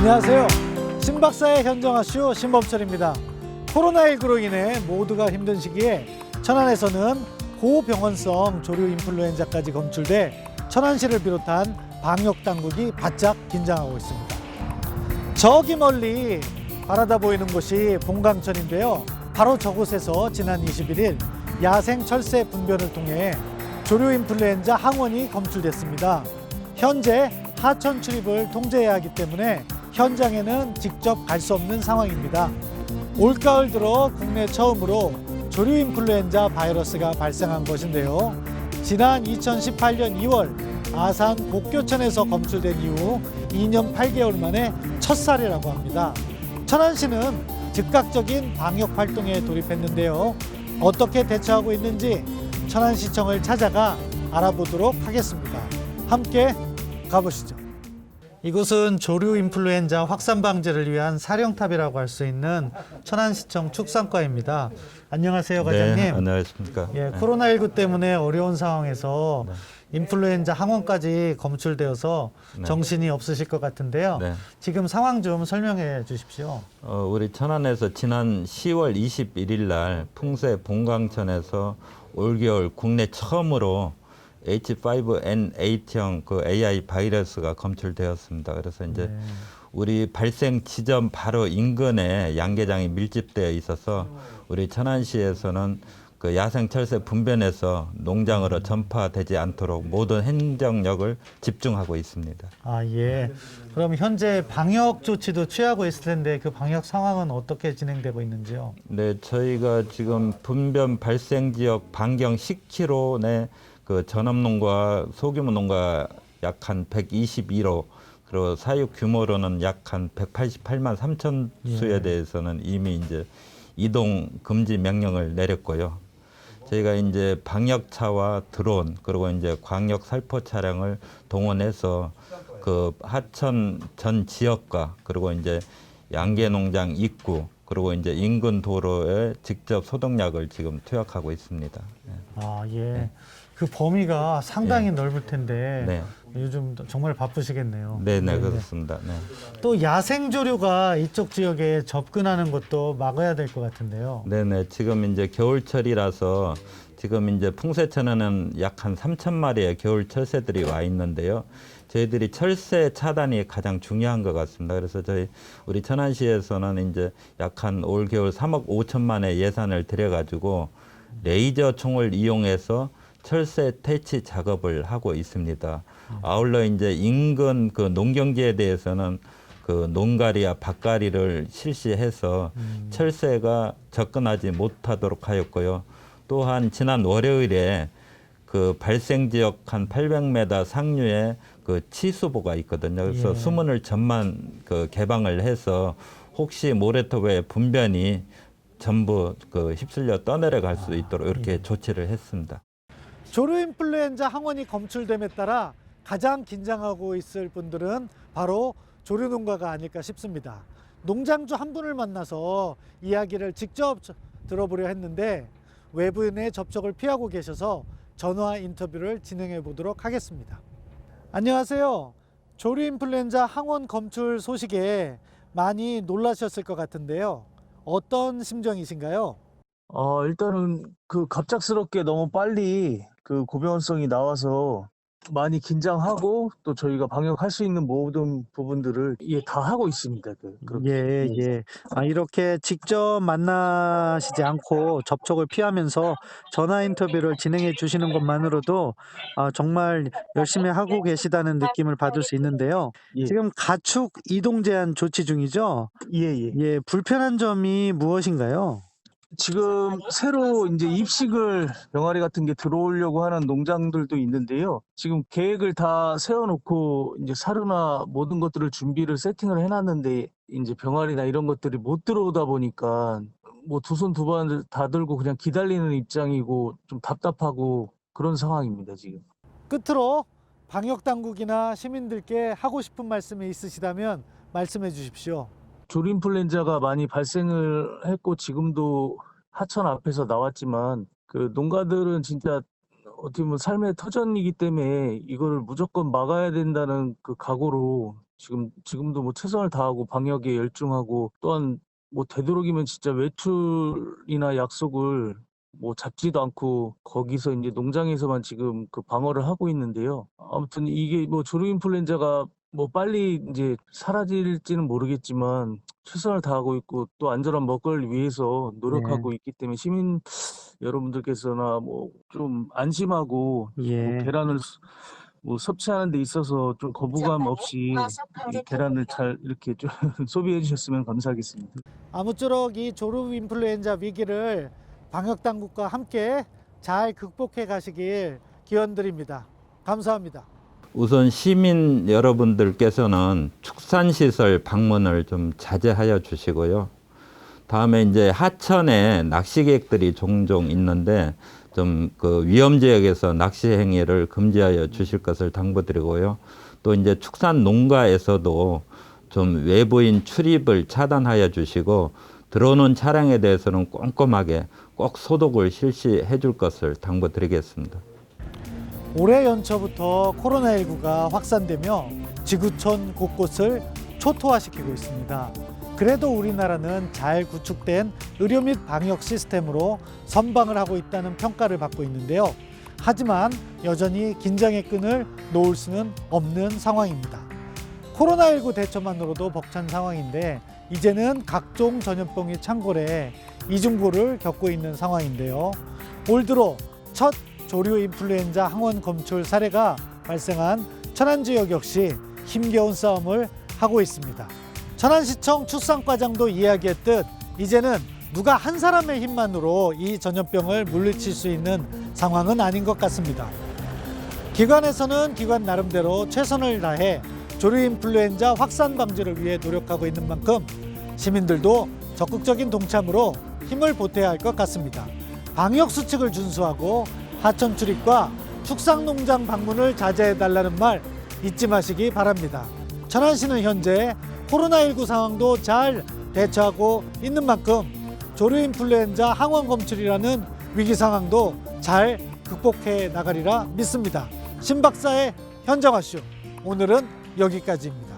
안녕하세요. 신박사의 현정아쇼 신범철입니다. 코로나19로 인해 모두가 힘든 시기에 천안에서는 고병원성 조류 인플루엔자까지 검출돼 천안시를 비롯한 방역 당국이 바짝 긴장하고 있습니다. 저기 멀리 바라다 보이는 곳이 봉강천인데요. 바로 저곳에서 지난 21일 야생 철새 분변을 통해 조류 인플루엔자 항원이 검출됐습니다. 현재 하천 출입을 통제해야 하기 때문에 현장에는 직접 갈 수 없는 상황입니다. 올가을 들어 국내 처음으로 조류 인플루엔자 바이러스가 발생한 것인데요. 지난 2018년 2월 아산 복교천에서 검출된 이후 2년 8개월 만에 첫 사례라고 합니다. 천안시는 즉각적인 방역 활동에 돌입했는데요. 어떻게 대처하고 있는지 천안시청을 찾아가 알아보도록 하겠습니다. 함께 가보시죠. 이곳은 조류 인플루엔자 확산 방지를 위한 사령탑이라고 할 수 있는 천안시청 축산과입니다. 안녕하세요, 과장님. 네, 안녕하십니까. 예, 네. 코로나19 때문에 어려운 상황에서 인플루엔자 항원까지 검출되어서 네. 정신이 없으실 것 같은데요. 네. 지금 상황 좀 설명해 주십시오. 어, 우리 천안에서 지난 10월 21일 날 풍세 봉강천에서 올겨울 국내 처음으로 H5N8형 그 AI 바이러스가 검출되었습니다. 그래서 이제 네. 우리 발생 지점 바로 인근에 양계장이 밀집되어 있어서 우리 천안시에서는 그 야생 철새 분변에서 농장으로 전파되지 않도록 모든 행정력을 집중하고 있습니다. 아, 예. 그럼 현재 방역 조치도 취하고 있을 텐데 그 방역 상황은 어떻게 진행되고 있는지요? 네, 저희가 지금 분변 발생 지역 반경 10km 내 그 전업농가 소규모 농가 약 한 122로 그리고 사육 규모로는 약 한 188만 3천 수에 예. 대해서는 이미 이제 이동 금지 명령을 내렸고요. 저희가 이제 방역차와 드론 그리고 이제 광역 살포 차량을 동원해서 그 하천 전 지역과 그리고 이제 양계 농장 입구 그리고 이제 인근 도로에 직접 소독약을 지금 투약하고 있습니다. 네. 아, 예. 그 범위가 상당히 넓을 텐데 네. 요즘 정말 바쁘시겠네요. 네, 네, 네, 네. 그렇습니다. 네. 또 야생 조류가 이쪽 지역에 접근하는 것도 막아야 될 것 같은데요. 네, 네. 지금 이제 겨울철이라서 지금 이제 풍세천에는 약 한 3천 마리의 겨울 철새들이 와 있는데요. 저희들이 철새 차단이 가장 중요한 것 같습니다. 그래서 저희 우리 천안시에서는 이제 약 한 올 겨울 3억 5천만의 예산을 들여가지고 레이저 총을 이용해서 철새 퇴치 작업을 하고 있습니다. 아울러 이제 인근 그 농경지에 대해서는 그 농가리와 밭가리를 실시해서 철새가 접근하지 못하도록 하였고요. 또한 지난 월요일에 그 발생 지역 한 800m 상류에 그 치수보가 있거든요. 그래서 예. 수문을 전만 그 개방을 해서 혹시 모래톱의 분변이 전부 그 휩쓸려 떠내려갈 수 있도록 이렇게 조치를 했습니다. 조류 인플루엔자 항원이 검출됨에 따라 가장 긴장하고 있을 분들은 바로 조류 농가가 아닐까 싶습니다. 농장주 한 분을 만나서 이야기를 직접 저- 들어보려 했는데 외부인의 접촉을 피하고 계셔서 전화 인터뷰를 진행해 보도록 하겠습니다. 안녕하세요. 조류 인플루엔자 항원 검출 소식에 많이 놀라셨을 것 같은데요. 어떤 심정이신가요? 어, 일단은 그 갑작스럽게 너무 빨리 그 고병원성이 나와서 많이 긴장하고 또 저희가 방역할 수 있는 모든 부분들을 예, 다 하고 있습니다. 그, 그렇게. 예, 네. 예. 아, 이렇게 직접 만나시지 않고 접촉을 피하면서 전화 인터뷰를 진행해 주시는 것만으로도 아, 정말 열심히 하고 계시다는 느낌을 받을 수 있는데요. 예. 지금 가축 이동 제한 조치 중이죠? 예, 예. 예, 불편한 점이 무엇인가요? 지금 새로 이제 입식을 병아리 같은 게 들어오려고 하는 농장들도 있는데요. 지금 계획을 다 세워놓고 이제 사료나 모든 것들을 준비를 세팅을 해놨는데 이제 병아리나 이런 것들이 못 들어오다 보니까 뭐 두 손 두 발 다 들고 그냥 기다리는 입장이고 좀 답답하고 그런 상황입니다, 지금. 끝으로 방역 당국이나 시민들께 하고 싶은 말씀이 있으시다면 말씀해 주십시오. 조류인플루엔자가 많이 발생을 했고 지금도 하천 앞에서 나왔지만 그 농가들은 진짜 어떻게 보면 삶의 터전이기 때문에 이거를 무조건 막아야 된다는 그 각오로 지금 지금도 뭐 최선을 다하고 방역에 열중하고 또한 뭐 되도록이면 진짜 외출이나 약속을 뭐 잡지도 않고 거기서 이제 농장에서만 지금 그 방어를 하고 있는데요. 아무튼 이게 뭐 조류 인플루엔자가 뭐 빨리 이제 사라질지는 모르겠지만 최선을 다하고 있고 또 안전한 먹거리를 위해서 노력하고 있기 때문에 시민 여러분들께서나 뭐 좀 안심하고 예. 뭐 계란을 수- 뭐 섭취하는 데 있어서 좀 거부감 없이 이 계란을 잘 이렇게 좀 소비해 주셨으면 감사하겠습니다. 아무쪼록 이 조류 인플루엔자 위기를 방역 당국과 함께 잘 극복해 가시길 기원드립니다. 감사합니다. 우선 시민 여러분들께서는 축산시설 방문을 좀 자제하여 주시고요. 다음에 이제 하천에 낚시객들이 종종 있는데 좀 그 위험 지역에서 낚시 행위를 금지하여 주실 것을 당부드리고요. 또 이제 축산 농가에서도 좀 외부인 출입을 차단하여 주시고 들어오는 차량에 대해서는 꼼꼼하게 꼭 소독을 실시해 줄 것을 당부드리겠습니다. 올해 연초부터 코로나19가 확산되며 지구촌 곳곳을 초토화시키고 있습니다. 그래도 우리나라는 잘 구축된 의료 및 방역 시스템으로 선방을 하고 있다는 평가를 받고 있는데요. 하지만 여전히 긴장의 끈을 놓을 수는 없는 상황입니다. 코로나19 대처만으로도 벅찬 상황인데 이제는 각종 전염병이 창궐해 이중고를 겪고 있는 상황인데요. 올 들어 첫 조류 인플루엔자 항원 검출 사례가 발생한 천안 지역 역시 힘겨운 싸움을 하고 있습니다. 천안시청 출산과장도 이야기했듯 이제는 누가 한 사람의 힘만으로 이 전염병을 물리칠 수 있는 상황은 아닌 것 같습니다. 기관에서는 기관 나름대로 최선을 다해 조류 인플루엔자 확산 방지를 위해 노력하고 있는 만큼 시민들도 적극적인 동참으로 힘을 보태야 할 것 같습니다. 방역 수칙을 준수하고 하천 출입과 축산농장 방문을 자제해 달라는 말 잊지 마시기 바랍니다. 천안시는 현재 코로나19 상황도 잘 대처하고 있는 만큼 조류 인플루엔자 항원 검출이라는 위기 상황도 잘 극복해 나가리라 믿습니다. 신 박사의 현정화쇼 오늘은 여기까지입니다.